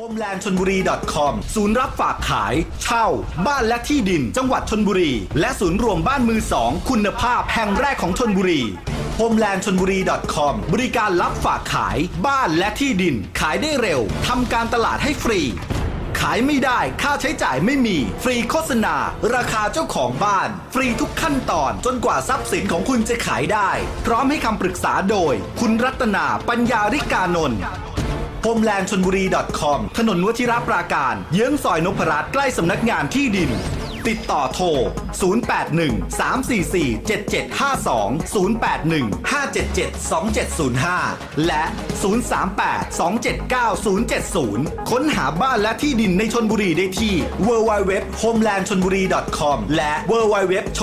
homeland ชนบุรี .com ศูนย์รับฝากขาย เช่า บ้านและที่ดิน จังหวัดชนบุรี และศูนย์รวมบ้านมือสอง คุณภาพแห่งแรกของชนบุรี homeland ชนบุรี .com บริการรับฝากขาย บ้านและที่ดิน ขายได้เร็ว ทำการตลาดให้ฟรี ขายไม่ได้ ค่าใช้จ่ายไม่มี ฟรีโฆษณา ราคาเจ้าของบ้าน ฟรีทุกขั้นตอน จนกว่าทรัพย์สินของคุณจะขายได้ พร้อมให้คำปรึกษาโดย คุณรัตนา ปัญญาริกานนท์ homeland ชนบุรี .com ถนนวชิรปราการ เยื้องซอยนพรัตน์ใกล้สำนักงานที่ดิน ติดต่อโทร 081 344 7752 081 577 2705 และ 038 279 070 ค้นหาบ้านและที่ดินในชนบุรีได้ที่ www homeland ชนบุรี .com และ www ช